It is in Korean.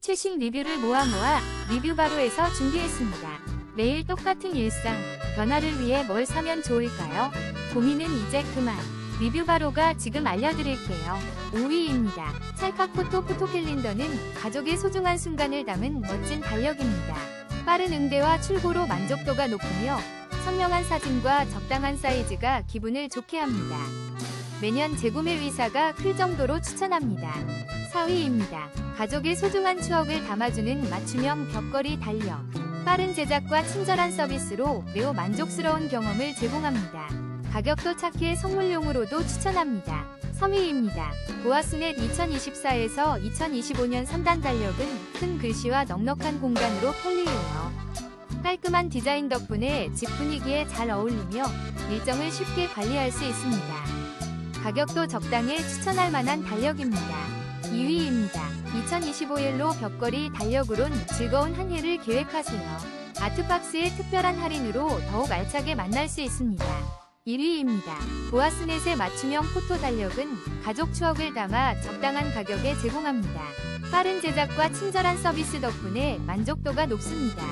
최신 리뷰를 모아 모아 리뷰 바로에서 준비했습니다. 매일 똑같은 일상, 변화를 위해 뭘 사면 좋을까요? 고민은 이제 그만. 리뷰 바로가 지금 알려드릴게요. 5위입니다. 찰칵 포토 포토 캘린더는 가족의 소중한 순간을 담은 멋진 달력입니다. 빠른 응대와 출고로 만족도가 높으며 선명한 사진과 적당한 사이즈가 기분을 좋게 합니다. 매년 재구매 의사가 클 정도로 추천합니다. 4위입니다. 가족의 소중한 추억을 담아주는 맞춤형 벽걸이 달력. 빠른 제작과 친절한 서비스로 매우 만족스러운 경험을 제공합니다. 가격도 착해 선물용으로도 추천합니다. 3위입니다. 보아스넷 2024에서 2025년 3단 달력은 큰 글씨와 넉넉한 공간으로 편리해요. 깔끔한 디자인 덕분에 집 분위기에 잘 어울리며 일정을 쉽게 관리할 수 있습니다. 가격도 적당해 추천할 만한 달력입니다. 2위입니다. 2025일로 벽걸이 달력으론 즐거운 한 해를 계획하세요. 아트박스의 특별한 할인으로 더욱 알차게 만날 수 있습니다. 1위입니다. 보아스넷의 맞춤형 포토 달력은 가족 추억을 담아 적당한 가격에 제공합니다. 빠른 제작과 친절한 서비스 덕분에 만족도가 높습니다.